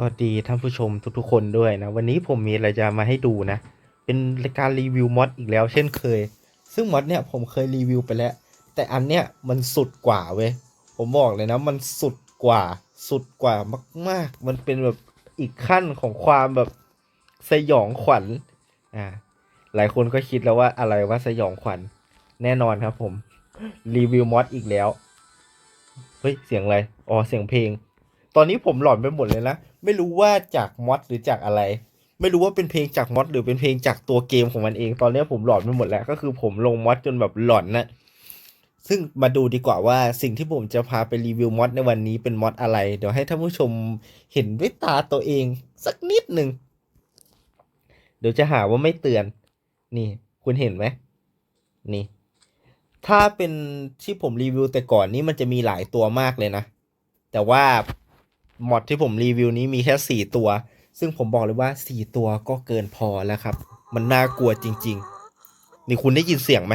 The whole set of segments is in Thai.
สวัสดีท่านผู้ชมทุกๆคนด้วยนะ วันนี้ผมมีอะไรจะมาให้ดูนะ เป็นรายการรีวิวมอดอีกแล้วเช่นเคย ซึ่งมอดเนี่ยผมเคยรีวิวไปแล้ว แต่อันเนี้ยมันสุดกว่าเว้ยผมบอกเลยนะมันสุดกว่าสุดกว่ามากๆ มันเป็นแบบอีกขั้นของความแบบสยองขวัญอ่าหลายคนก็คิดแล้วว่าอะไรว่าสยองขวัญแน่นอนครับผมรีวิวมอดอีกแล้วเฮ้ยเสียงอะไรอ๋อเสียงเพลง ตอนนี้ผมหลอนไปหมดเลยนะ ไม่รู้ว่าจากมอดหรือจากอะไร ไม่รู้ว่าเป็นเพลงจากมอดหรือเป็นเพลงจากตัวเกมของมันเอง ตอนนี้ผมหลอนไปหมดแล้ว ก็คือผมลงมอดจนแบบหลอนนะซึ่งมาดูดีกว่าว่าสิ่งที่ผมจะพาไปรีวิวมอดในวันนี้เป็นมอดอะไร เดี๋ยวให้ท่านผู้ชมเห็นด้วยตาตัวเองสักนิดหนึ่ง เดี๋ยวจะหาว่าไม่เตือน นี่ คุณเห็นไหมนี่ ถ้าเป็นที่ผมรีวิวแต่ก่อนนี่มันจะมีหลายตัวมากเลยนะ แต่ว่า มอดที่ผมรีวิวนี้มีแค่สี่ตัว ซึ่งผมบอกเลยว่าสี่ตัวก็เกินพอแล้วครับ มันน่ากลัวจริง ๆ นี่คุณได้ยินเสียงไหม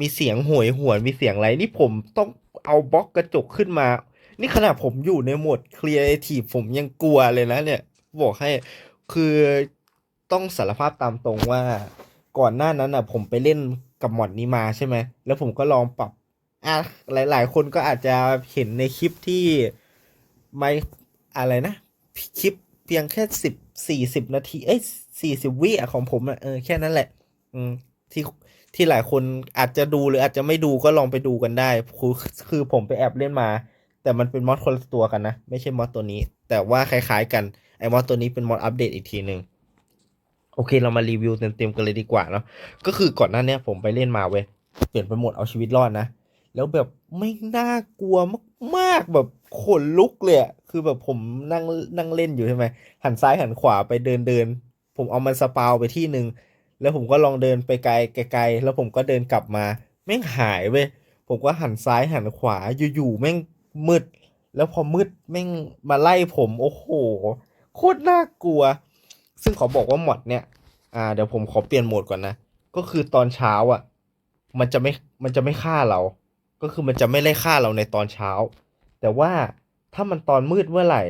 มีเสียงหวยหวนมีเสียงอะไร นี่ผมต้องเอาบล็อกกระจกขึ้นมา นี่ขนาดผมอยู่ในโหมดครีเอทีฟผมยังกลัวเลยนะเนี่ย บอกให้คือต้องสารภาพตามตรงว่า ก่อนหน้านั้นอะ ผมไปเล่นกับมอดนี้มาใช่ไหม แล้วผมก็ลองปรับอะหลาย ๆ คนก็อาจจะเห็นในคลิปที่ ไม่อะไรนะคลิปเพียงแค่สิบสี่สิบนาที เอ้ยสี่สิบวิอะของผมอะเออแค่นั้นแหละ อืมที่ที่หลายคนอาจจะดูหรืออาจจะไม่ดูก็ลองไปดูกันได้ คือคือผมไปแอบเล่นมา แต่มันเป็นมอดคนละตัวกันนะ ไม่ใช่มอดตัวนี้ แต่ว่าคล้ายๆกัน ไอ้มอดตัวนี้เป็นมอดอัปเดตอีกทีหนึ่งโอเคเรามารีวิวเต็มๆกันเลยดีกว่าเนาะก็คือก่อนหน้านี้ผมไปเล่นมาเว้ยเปลี่ยนไปหมดเอาชีวิตรอดนะ แล้วแบบไม่น่ากลัวมากๆแบบ ขนลุกเลยคือแบบผมนั่งนั่งเล่นอยู่ใช่ไหมหันซ้ายหันขวาไปเดินเดิน ผมเอามันสปาวไปที่หนึ่งแล้วผมก็ลองเดินไปไกลไกลแล้วผมก็เดินกลับมา แม่งหายเว้ยผมก็หันซ้ายหันขวาอยู่ๆแม่งมืด แล้วพอมืดแม่งมาไล่ผมโอ้โห โคตรน่ากลัว ซึ่งขอบอกว่าหมดเนี่ย อ่า เดี๋ยวผมขอเปลี่ยนโหมดก่อนนะ ก็คือตอนเช้าอะ มันจะไม่มันจะไม่ฆ่าเรา ก็คือมันจะไม่ไล่ฆ่าเราในตอนเช้า แต่ว่าถ้ามันตอนมืดเมื่อไหร่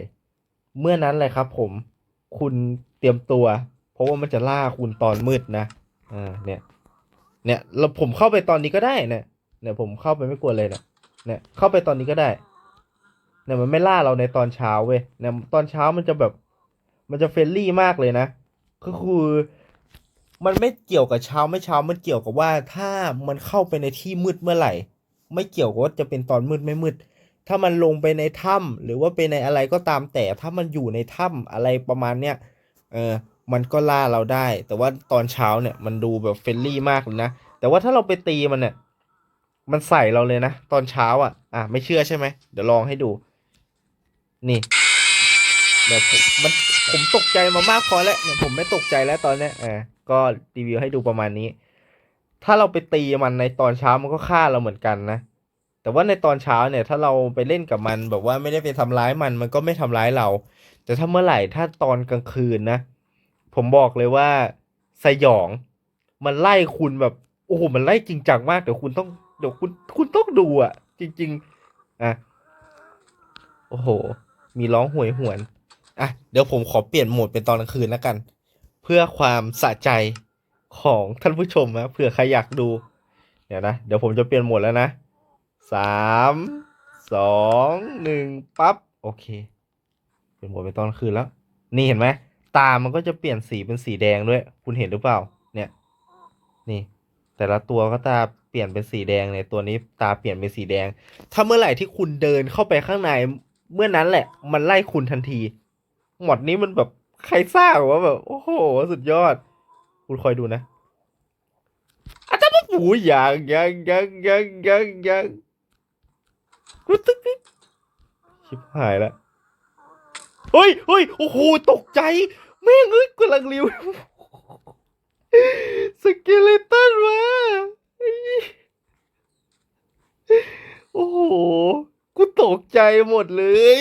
เมื่อนั้นเลยครับผมคุณเตรียมตัว เพราะว่ามันจะล่าคุณตอนมืดนะอ่าเนี่ย เนี่ยเราผมเข้าไปตอนนี้ก็ได้เนี่ยเนี่ยผมเข้าไปไม่กลัวเลยเนี่ยเนี่ยเข้าไปตอนนี้ก็ได้เนี่ยมันไม่ล่าเราในตอนเช้าเว้ยเนี่ยตอนเช้ามันจะแบบ มันจะเฟรนลี่มากเลยนะก็คือมันไม่เกี่ยวกับเช้าไม่เช้ามันเกี่ยวกับว่าถ้ามันเข้าไปในที่มืดเมื่อไหร่ ไม่เกี่ยวกับว่าจะเป็นตอนมืดไม่มืด ถ้ามันลงไปในถ้ำหรือว่าไปในอะไรก็ตามแต่ถ้ามันอยู่ในถ้ำอะไรประมาณเนี้ยเออมันก็ล่าเราได้ แต่ว่าตอนเช้าเนี่ยมันดูแบบเฟรนลี่มากเลยนะแต่ว่าถ้าเราไปตีมันเนี่ยมันใส่เราเลยนะ ตอนเช้าอะ อะไม่เชื่อใช่ไหมเดี๋ยวลองให้ดู นี่เดี๋ยวผมมันผมตกใจมามากพอแล้วเนี่ยผมไม่ตกใจแล้วตอนเนี้ยอ่าก็รีวิวให้ดูประมาณนี้ ถ้าเราไปตีมันในตอนเช้ามันก็ฆ่าเราเหมือนกันนะ แต่ว่าในตอนเช้าเนี่ยถ้าเราไปเล่นกับมันแบบว่าไม่ได้ไปทำร้ายมันมันก็ไม่ทำร้ายเรา แต่ถ้าเมื่อไหร่ถ้าตอนกลางคืนนะ ผมบอกเลยว่าสยอง มันไล่คุณแบบโอ้โหมันไล่จริงจังมากเดี๋ยวคุณต้องเดี๋ยวคุณคุณต้องดูอะ จริง ๆอะโอ้โห มีร้องหวยหวนอะเดี๋ยวผมขอเปลี่ยนโหมดเป็นตอนกลางคืนแล้วกัน เพื่อความสะใจของท่านผู้ชมนะเผื่อใครอยากดู เดี๋ยวนะ เดี๋ยวผมจะเปลี่ยนโหมดแล้วนะ สามสองหนึ่งปั๊บโอเค เปลี่ยนโหมดเป็นตอนคืนแล้ว นี่เห็นไหมตามันก็จะเปลี่ยนสีเป็นสีแดงด้วย คุณเห็นหรือเปล่า เนี่ย นี่ แต่ละตัวก็ตาเปลี่ยนเป็นสีแดงเนี่ยตัวนี้ตาเปลี่ยนเป็นสีแดง ถ้าเมื่อไหร่ที่คุณเดินเข้าไปข้างในเมื่อนั้นแหละ มันไล่คุณทันที หมดนี้มันแบบใครสร้างวะแบบโอ้โหสุดยอด คุณคอยดูนะอาจารย์ปูยังยังยังยังยังยัง กูตึกกชิบหายละเฮ้ยเฮ้ยโอ้โหตกใจแม่งเอ้ยกำลังริวสเกเลตันมาโอ้โห กูตกใจหมดเลย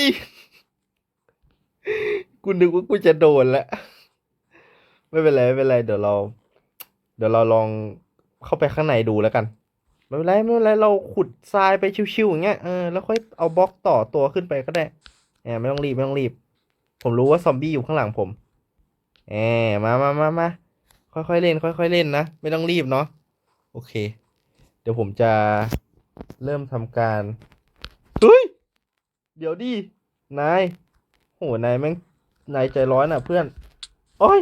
กูนึกว่ากูจะโดนล้วไม่เป็นไร ไม่เป็นไร เดี๋ยวเรา เดี๋ยวเราลองเข้าไปข้างในดูแล้วกัน ไม่เป็นไรไม่เป็นไรเราขุดทรายไปชิวๆอย่างเงี้ยเออแล้วค่อยเอาบล็อกต่อตัวขึ้นไปก็ได้แหมไม่ต้องรีบไม่ต้องรีบ ผมรู้ว่าซอมบี้อยู่ข้างหลังผมแหมมามามามาค่อยๆเล่น ค่อยๆเล่นนะไม่ต้องรีบเนาะโอเค เดี๋ยวผมจะเริ่มทำการเฮ้ยเดี๋ยวดินายโหนายแม่งนายใจร้อนอะเพื่อนโอ้ย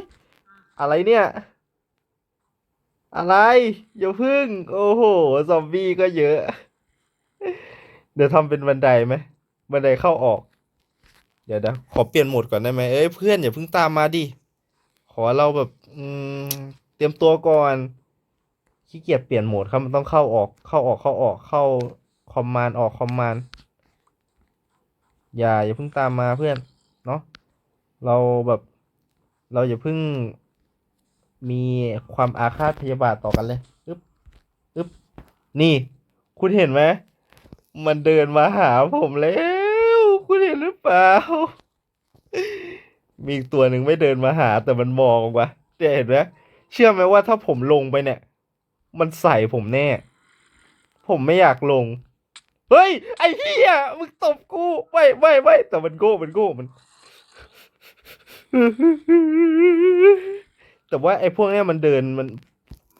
อะไรเนี่ย อะไร อย่าพึ่ง โอ้โห ซอมบี้ก็เยอะ เดี๋ยวทำเป็นบันไดไหมบันไดเข้าออก เดี๋ยวนะขอเปลี่ยนโหมดก่อนได้ไหมเอ้ยเพื่อนอย่าเพิ่งตามมาดิ ขอเราแบบอืมเตรียมตัวก่อน ขี้เกียจเปลี่ยนโหมดครับมันต้องเข้าออก เข้าออกเข้าออกเข้าคอมมานด์ออกคอมมานด์อย่าอย่าเพิ่งตามมาเพื่อน เนาะเราแบบ เราอย่าเพิ่ง มีความอาฆาตพยาบาทต่อกันเลยอึ๊บอึ๊บนี่ คุณเห็นไหมมันเดินมาหาผมแล้ว คุณเห็นหรือเปล่า มีตัวหนึ่งไม่เดินมาหาแต่มันมองว่ะเจ๊เห็นไหมเชื่อไหมว่าถ้าผมลงไปเนี่ย มันใส่ผมแน่ ผมไม่อยากลง เฮ้ย ไอ้เหี้ยมึงตบกูไม่ไม่ไม่แต่มันโก้มันโก้มัน แต่ว่าไอ้พวกเนี้ยมันเดินมัน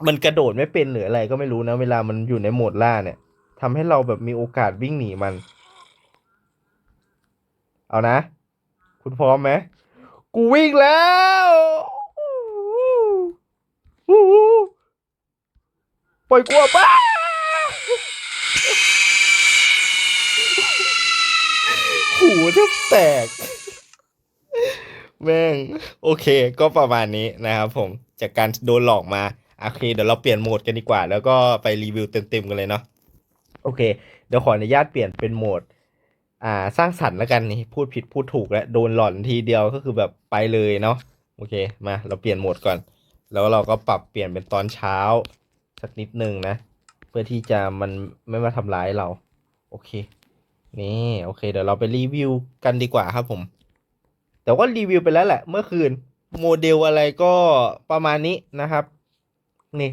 มันกระโดดไม่เป็นหรืออะไรก็ไม่รู้นะ เวลามันอยู่ในโหมดล่าเนี่ยทำให้เราแบบมีโอกาสวิ่งหนีมัน เอานะ คุณพร้อมไหมกูวิ่งแล้วอู้หูปล่อยกูออกไปหูแทบแตก แม่ง โอเค ก็ประมาณนี้นะครับผมจากการโดนหลอกมา โอเค เดี๋ยวเราเปลี่ยนโหมดกันดีกว่า แล้วก็ไปรีวิวเต็มๆกันเลยเนาะโอเค เดี๋ยวขออนุญาตเปลี่ยนเป็นโหมด อ่า สร้างสรรค์แล้วกันนี่พูดผิดพูดถูกแล้วโดนหลอนทีเดียวก็คือแบบไปเลยเนาะโอเคมาเราเปลี่ยนโหมดก่อน แล้วเราก็ปรับเปลี่ยนเป็นตอนเช้า สักนิดนึงนะ เพื่อที่จะมันไม่มาทำร้ายเรา โอเค นี่ โอเค เดี๋ยวเราไปรีวิวกันดีกว่าครับผม แต่ว่ารีวิวไปแล้วแหละ เมื่อคืนโมเดลอะไรก็ประมาณนี้นะครับ นี่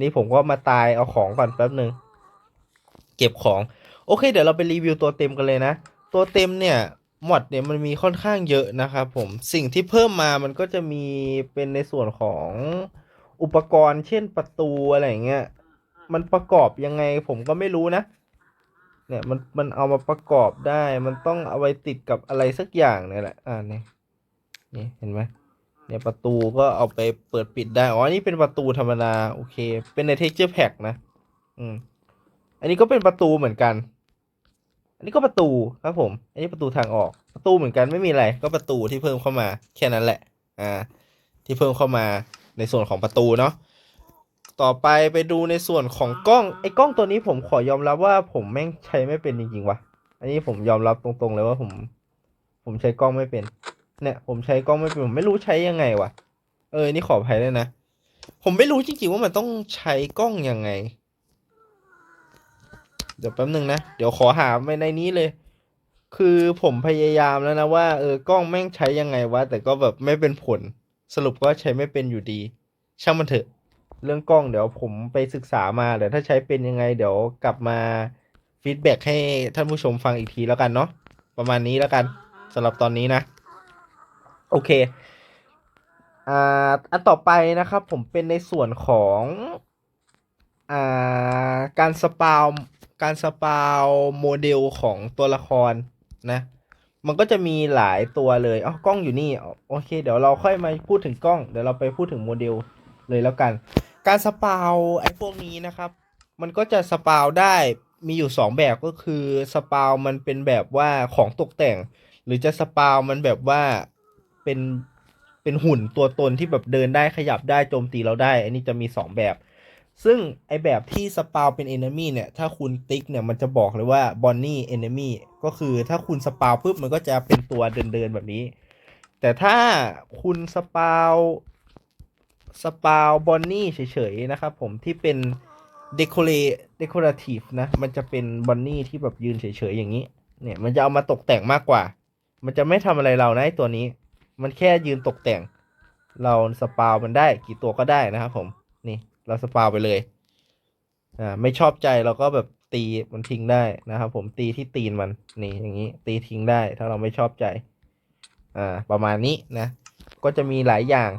นี่ผมก็มาตายเอาของก่อนแป๊บหนึ่งเก็บของ โอเค เดี๋ยวเราไปรีวิวตัวเต็มกันเลยนะ ตัวเต็มเนี่ยมอดเนี่ยมันมีค่อนข้างเยอะนะครับผมสิ่งที่เพิ่มมามันก็จะมีเป็นในส่วนของอุปกรณ์ เช่นประตูอะไรอย่างเงี้ยมันประกอบยังไงผมก็ไม่รู้นะ เนี่ยมันมันเอามาประกอบได้ มันต้องเอาไว้ติดกับอะไรสักอย่างเนี่ยแหละ อ่านี่นี่เห็นไหมเนี่ยประตูก็เอาไปเปิดปิดได้ อ๋อ นี่เป็นประตูธรรมดา โอเค เป็นใน texture pack นะ อืม อันนี้ก็เป็นประตูเหมือนกัน อันนี้ก็ประตูครับผม อันนี้ประตูทางออก ประตูเหมือนกันไม่มีอะไร ก็ประตูที่เพิ่มเข้ามา แค่นั้นแหละ อ่า ที่เพิ่มเข้ามาในส่วนของประตูเนาะ ต่อไปไปดูในส่วนของกล้องไอ้กล้องตัวนี้ผมขอยอมรับว่าผมแม่งใช้ไม่เป็นจริงๆว่ะอันนี้ผมยอมรับตรงๆเลยว่าผม ผมใช้กล้องไม่เป็น เนี่ย ผมใช้กล้องไม่เป็นผมไม่รู้ใช้ยังไงวะเออนี่ขออภัยด้วยนะผมไม่รู้จริงๆว่ามันต้องใช้กล้องยังไง เดี๋ยวแป๊บนึงนะเดี๋ยวขอหาไปในนี้เลย คือผมพยายามแล้วนะว่าเออกล้องแม่งใช้ยังไงวะแต่ก็แบบไม่เป็นผลสรุปก็ใช้ไม่เป็นอยู่ดี ช่างมันเถอะ เรื่องกล้องเดี๋ยวผมไปศึกษามาเดี๋ยวถ้าใช้เป็นยังไง เดี๋ยวกลับมาฟีดแบ็กให้ท่านผู้ชมฟังอีกทีแล้วกันเนาะประมาณนี้แล้วกันสำหรับตอนนี้นะ โอเคอ่าอันต่อไปนะครับ ผมเป็นในส่วนของอ่าการสปาวการสปาวโมเดลของตัวละครนะ มันก็จะมีหลายตัวเลยอ๋อกล้องอยู่นี่ โอเค เดี๋ยวเราค่อยมาพูดถึงกล้อง เดี๋ยวเราไปพูดถึงโมเดลเลยแล้วกัน การสปาวไอ้พวกนี้นะครับ มันก็จะสปาวได้มีอยู่สองแบบก็คือสปาวมันเป็นแบบว่าของตกแต่ง หรือจะสปาวมันแบบว่าเป็นเป็นหุ่นตัวตนที่แบบเดินได้ขยับได้โจมตีเราได้ อันนี้จะมีสองแบบ ซึ่งไอแบบที่สปาวเป็น enemy เนี่ย ถ้าคุณติ๊กเนี่ยมันจะบอกเลยว่า Bonnie enemy ก็คือถ้าคุณสปาวปุ๊บมันก็จะเป็นตัวเดินเดินๆแบบนี้ แต่ถ้าคุณสปาว สปาวบอนนี่เฉยๆนะครับผมที่เป็น decorate decorative นะมันจะเป็นบอนนี่ที่แบบยืนเฉยๆอย่างนี้ เนี่ยมันจะเอามาตกแต่งมากกว่า มันจะไม่ทำอะไรเรานะไอตัวนี้ มันแค่ยืนตกแต่ง เราสปาวมันได้กี่ตัวก็ได้นะครับผมนี่เราสปาวไปเลยอ่าไม่ชอบใจเราก็แบบตีมันทิ้งได้นะครับผมตีที่ตีนมันนี่อย่างนี้ตีทิ้งได้ถ้าเราไม่ชอบใจอ่าประมาณนี้นะก็จะมีหลายอย่าง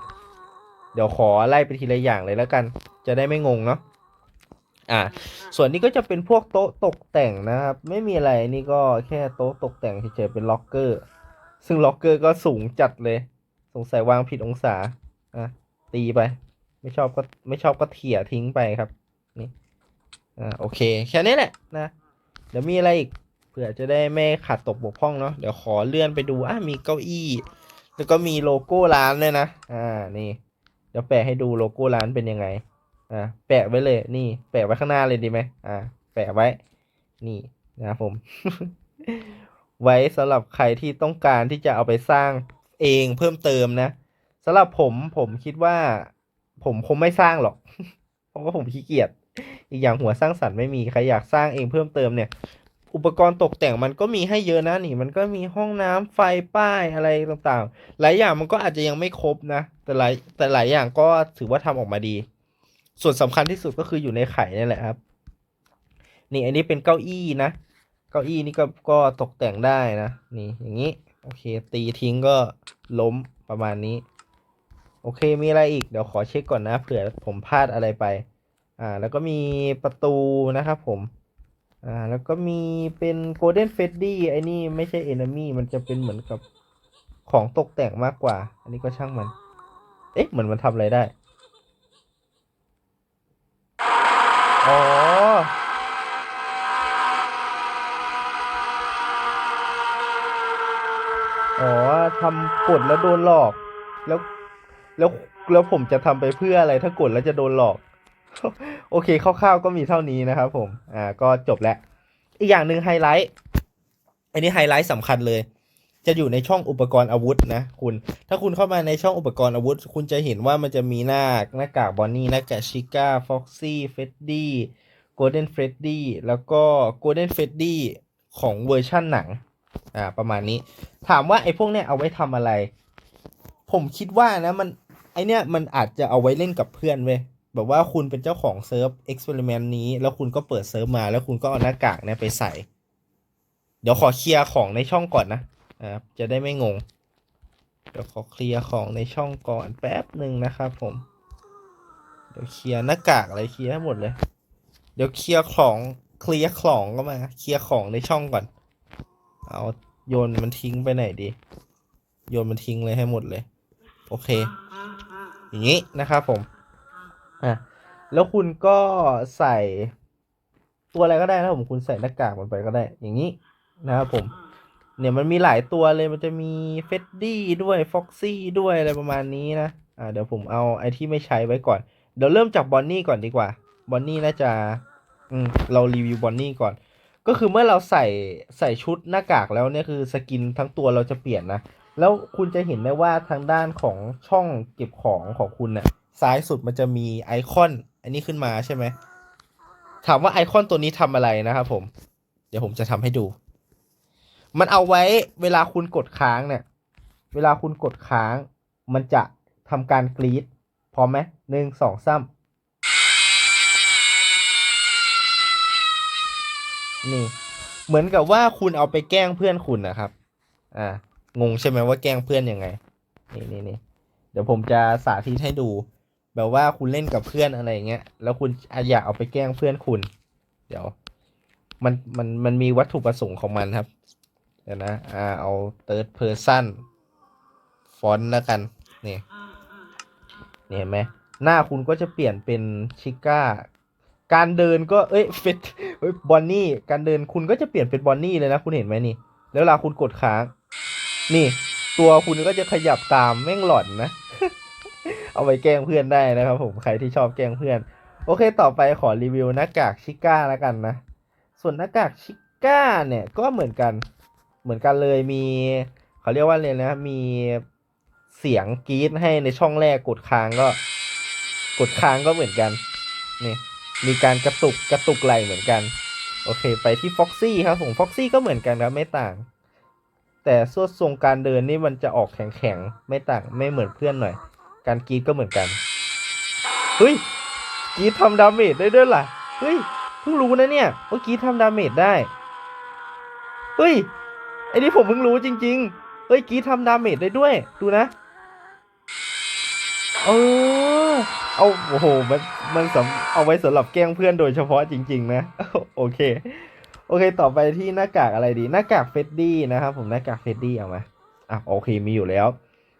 เดี๋ยวขอไล่ไปทีละอย่างเลยแล้วกัน จะได้ไม่งงเนาะอ่าส่วนนี้ก็จะเป็นพวกโต๊ะตกแต่งนะครับ ไม่มีอะไรนี่ก็แค่โต๊ะตกแต่งเฉยๆเป็นล็อกเกอร์ ซึ่งล็อกเกอร์ก็สูงจัดเลย สงสัยวางผิดองศาอะตีไป ไม่ชอบก็ไม่ชอบก็เถี่ยทิ้งไปครับนี่อ่าโอเคแค่นี้แหละนะเดี๋ยวมีอะไรอีกเผื่อจะได้ไม่ขาดตกบกพร่องเนาะเดี๋ยวขอเลื่อนไปดูอะมีเก้าอี้ แล้วก็มีโลโก้ร้านเลยนะอ่านี่ ดี๋ยวแปะให้ดูโลโก้ร้านเป็นยังไง อ่า แปะไว้เลย นี่ แปะไว้ข้างหน้าเลยดีไหมอ่า แปะไว้ นี่นะครับผม ไว้สำหรับใครที่ต้องการที่จะเอาไปสร้างเองเพิ่มเติมนะสำหรับผมผมคิดว่า ผมคงไม่สร้างหรอก เพราะว่าผมขี้เกียจ อีกอย่างหัวสร้างสรรค์ไม่มี ใครอยากสร้างเองเพิ่มเติมเนี่ย อุปกรณ์ตกแต่งมันก็มีให้เยอะนะนี่ มันก็มีห้องน้ำไฟป้ายอะไรต่างๆ หลายอย่างมันก็อาจจะยังไม่ครบนะ แต่หลายแต่หลายอย่างก็ถือว่าทำออกมาดี ส่วนสำคัญที่สุดก็คืออยู่ในไข่นี่แหละครับ นี่อันนี้เป็นเก้าอี้นะ เก้าอี้นี่ก็ก็ตกแต่งได้นะ นี่อย่างนี้ โอเค ตีทิ้งก็ล้มประมาณนี้ โอเคมีอะไรอีกเดี๋ยวขอเช็คก่อนนะเผื่อผมพลาดอะไรไป อ่า แล้วก็มีประตูนะครับผม อ่าแล้วก็มีเป็น Golden f e d d y ไอ้นี่ไม่ใช่ Enemy มันจะเป็นเหมือนกับของตกแต่งมากกว่า อันนี้ก็ช่างมัน เอ๊ะเหมือนมันทำอะไรได้ อ๋อ อ๋อทำกดแล้วโดนหลอก แล้ว แล้ว แล้วผมจะทำไปเพื่ออะไรถ้ากดแล้วจะโดนหลอก โอเคคร่าวๆก็มีเท่านี้นะครับผม อ่า ก็จบแล้ว อีกอย่างหนึ่งไฮไลท์ อันนี้ไฮไลท์สำคัญเลย จะอยู่ในช่องอุปกรณ์อาวุธนะคุณ ถ้าคุณเข้ามาในช่องอุปกรณ์อาวุธ คุณจะเห็นว่ามันจะมีหน้าหน้ากากบอนนี่หน้ากากชิก้าฟ็อกซี่เฟดดี้โกลเด้นเฟดดี้แล้วก็โกลเด้นเฟดดี้ของเวอร์ชั่นหนัง อ่า ประมาณนี้ ถามว่าไอ้พวกเนี้ยเอาไว้ทำอะไร ผมคิดว่านะมัน ไอเนี้ยมันอาจจะเอาไว้เล่นกับเพื่อนเว้ย แบบว่าคุณเป็นเจ้าของเซิร์ฟเอ็กซ์เพร์เมนต์นี้ แล้วคุณก็เปิดเซิร์ฟมา แล้วคุณก็เอาหน้ากากเนี่ยไปใส่ เดี๋ยวขอเคลียร์ของในช่องก่อนนะครับจะได้ไม่งง เดี๋ยวขอเคลียร์ของในช่องก่อนแป๊บหนึ่งนะครับผม เดี๋ยวเคลียร์หน้ากากอะไรเคลียร์ให้หมดเลย เดี๋ยวเคลียร์ของเคลียร์ของก็มา เคลียร์ของในช่องก่อน เอาโยนมันทิ้งไปไหนดี โยนมันทิ้งเลยให้หมดเลย โอเค อย่างนี้นะครับผม อะแล้วคุณก็ใส่ตัวอะไรก็ได้นะผมคุณใส่หน้ากากมันไปก็ได้ อย่างนี้นะครับผม เนี่ยมันมีหลายตัวเลยมันจะมีเฟดดี้ด้วยฟ็อกซี่ด้วยอะไรประมาณนี้นะอ่าเดี๋ยวผมเอาไอที่ไม่ใช้ไว้ก่อน เดี๋ยวเริ่มจากบอนนี่ก่อนดีกว่าบอนนี่น่าจะอืมเรารีวิวบอนนี่ก่อน ก็คือเมื่อเราใส่ใส่ชุดหน้ากากแล้วเนี่ยคือสกินทั้งตัวเราจะเปลี่ยนนะแล้วคุณจะเห็นได้ว่าทางด้านของช่องเก็บของของคุณน่ะ ซ้ายสุดมันจะมีไอคอน อันนี้ขึ้นมาใช่ไหม ถามว่าไอคอนตัวนี้ทำอะไรนะครับผม เดี๋ยวผมจะทำให้ดู มันเอาไว้เวลาคุณกดค้างเนี่ย เวลาคุณกดค้าง มันจะทำการกรีดพร้อมไหมหนึ่งสองสามนี่ เหมือนกับว่าคุณเอาไปแกล้งเพื่อนคุณนะครับ อ่า งงใช่ไหมว่าแกล้งเพื่อนยังไง นี่นี่นี่เดี๋ยวผมจะสาธิตให้ดู แบบว่าคุณเล่นกับเพื่อนอะไรอย่างเงี้ย แล้วคุณอยากเอาไปแกล้งเพื่อนคุณ เดี๋ยว มันมันมันมีวัตถุประสงค์ของมันครับ เดี๋ยวนะ อ่า เอา third person ฟอนต์แล้วกัน นี่นี่เห็นไหม หน้าคุณก็จะเปลี่ยนเป็นชิก้า การเดินก็เอ้ยเฟดเอ้ยบอนนี่ การเดินคุณก็จะเปลี่ยนเป็นบอนนี่เลยนะ คุณเห็นไหมนี่ แล้วเวลาคุณกดค้าง นี่ ตัวคุณก็จะขยับตามแม่งหลอนนะ เอาไปแกล้งเพื่อนได้นะครับผมใครที่ชอบแกล้งเพื่อน โอเคต่อไปขอรีวิวหน้ากากชิก้าแล้วกันนะ ส่วนหน้ากากชิก้าเนี่ยก็เหมือนกันเหมือนกันเลยมีเขาเรียกว่าเลยนะมีเสียงกรี๊ดให้ในช่องแรกกดค้างก็ กดค้างก็เหมือนกันนี่มีการกระตุกกระตุกไหลเหมือนกัน โอเค ไปที่ฟ็อกซี่ครับผมฟ็อกซี่ก็เหมือนกันครับไม่ต่าง แต่ส่วนทรงการเดินนี่มันจะออกแข็งๆ ไม่ต่างไม่เหมือนเพื่อนหน่อย การกรีดก็เหมือนกันเฮ้ยกรีดทำดาเมจได้ด้วยล่ะเฮ้ยเพิ่งรู้นะเนี่ยว่ากรีดทำดาเมจได้เฮ้ยไอ้นี่ผมเพิ่งรู้จริงเฮ้ยกรีดทำดาเมจได้ด้วย ดูนะเออเอาโอ้โหมันมันสำเอาไว้สำหรับแกล้งเพื่อนโดยเฉพาะจริง ๆ นะ โอเค โอเค ต่อไปที่หน้ากากอะไรดี หน้ากากเฟดดี้นะครับผมหน้ากากเฟดดี้เอามาอะโอเคมีอยู่แล้ว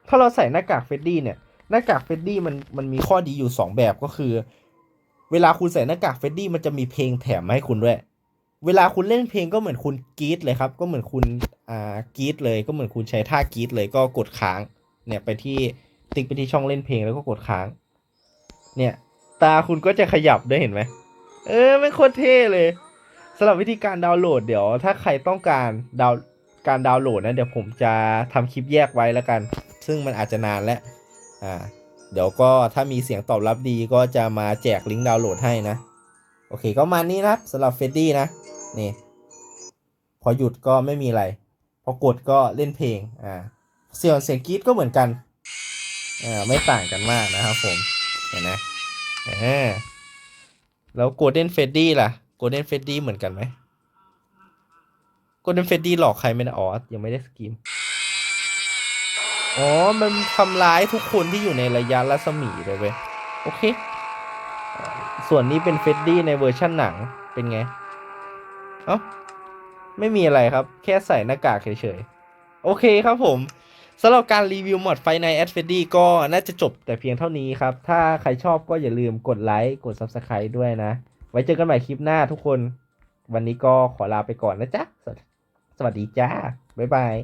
ถ้าเราใส่หน้ากากเฟดดี้เนี่ย หน้ากากเฟดดี้มันมันมีข้อดีอยู่สองแบบก็คือ เวลาคุณใส่หน้ากากเฟดดี้มันจะมีเพลงแถมมาให้คุณด้วย เวลาคุณเล่นเพลงก็เหมือนคุณกรีดเลยครับ ก็เหมือนคุณอ่ากรีดเลยก็เหมือนคุณใช้ท่ากรีดเลยก็กดค้าง เนี่ยไปที่ติ๊กไปที่ช่องเล่นเพลงแล้วก็กดค้าง เนี่ย ตาคุณก็จะขยับด้วยเห็นไหมเออไม่โคตรเท่เลยสำหรับวิธีการดาวน์โหลดเดี๋ยวถ้าใครต้องการดาวการดาวน์โหลดนะเดี๋ยวผมจะทำคลิปแยกไว้แล้วกัน ซึ่งมันอาจจะนานแล้ว อ่าเดี๋ยวก็ถ้ามีเสียงตอบรับดีก็จะมาแจกลิงก์ดาวน์โหลดให้นะ โอเคก็มานี้นะสำหรับเฟดดี้นะ นี่ พอหยุดก็ไม่มีอะไร พอกดก็เล่นเพลง อ่า เสียงเสียงกรีดก็เหมือนกัน อ่า ไม่ต่างกันมากนะครับผม เห็นไหมอ่าแล้วโกลเด้นเฟดดี้ล่ะโกลเด้นเฟดดี้เหมือนกันไหมโกลเด้นเฟดดี้หลอกใครไม่ได้อ๋อยังไม่ได้สกิน อ๋อ มันทำร้ายทุกคนที่อยู่ในระยะรัศมีเลยเว้ย โอเค ส่วนนี้เป็นเฟดดี้ในเวอร์ชั่นหนัง เป็นไง เอ้า ไม่มีอะไรครับ แค่ใส่หน้ากากเฉยๆ โอเคครับผมสำหรับการรีวิวมอดไฟในแอดเฟดดี้ก็น่าจะจบแต่เพียงเท่านี้ครับ ถ้าใครชอบก็อย่าลืมกดไลค์ กด Subscribe ด้วยนะ ไว้เจอกันใหม่คลิปหน้าทุกคน วันนี้ก็ขอลาไปก่อนนะจ๊ะ สวัสดีจ้า บ๊ายบาย